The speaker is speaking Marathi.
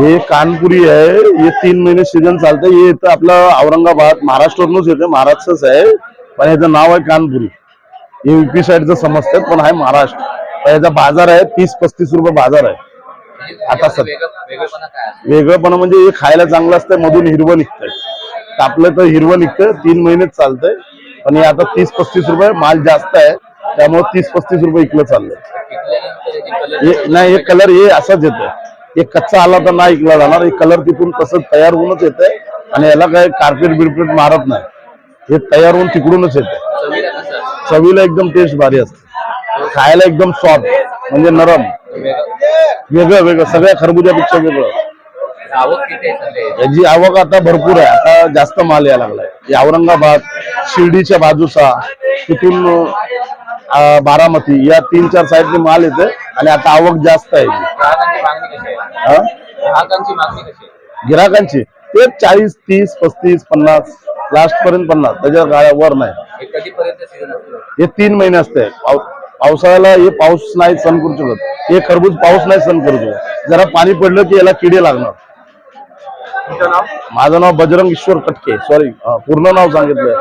हे कानपुरी आहे. हे तीन महिने सीझन चालतं हे इथं आपलं औरंगाबाद महाराष्ट्रातूनच येते महाराष्ट्रच आहे. पण याचं नाव आहे कानपुरी. हे युपी साईडचं समजतात पण आहे महाराष्ट्र. पण याचा बाजार आहे तीस पस्तीस रुपये बाजार आहे. आता सर- वेगळं- वेगळंपणा म्हणजे हे खायला चांगलं असतंय मधून हिरवं निघतंय. तापलं तर हिरवं निघतं तीन महिनेच चालतंय. पण हे आता तीस पस्तीस रुपये माल जास्त आहे त्यामुळे तीस पस्तीस रुपये इकलं चाललंय. नाही हे कलर हे असाच येतं एक कच्चा आला तर नाही ऐकला जाणार. हे कलर तिथून तसं तयार होऊनच येतंय. आणि याला काय कार्पेट बिरपेट मारत नाही. हे तयार होऊन तिकडूनच येते चवीला चवीला एकदम टेस्ट भारी असते. खायला एकदम सॉफ्ट म्हणजे नरम. वेगळं वेगळं. सगळ्या खरबुजापेक्षा वेगळं. याची? आवक आता भरपूर आहे. आता जास्त माल यायला लागलाय. औरंगाबाद शिर्डीच्या बाजूचा तिथून बारामती या तीन चार साईडने माल येते आणि आता आवक जास्त आहे. गिराकांची ते चाळीस तीस पस्तीस पन्नास लास्ट पर्यंत पन्नास त्याच्या वर नाही. हे तीन महिने असते. पाव- पावसाळ्याला हे पाऊस नाही सण करू शकत. हे खरबूज पाऊस नाही सण करू शकत. जरा पाणी पडलं की याला किडे लागणार. माझं नाव बजरंग ईश्वर कटके. सॉरी पूर्ण नाव सांगितलंय.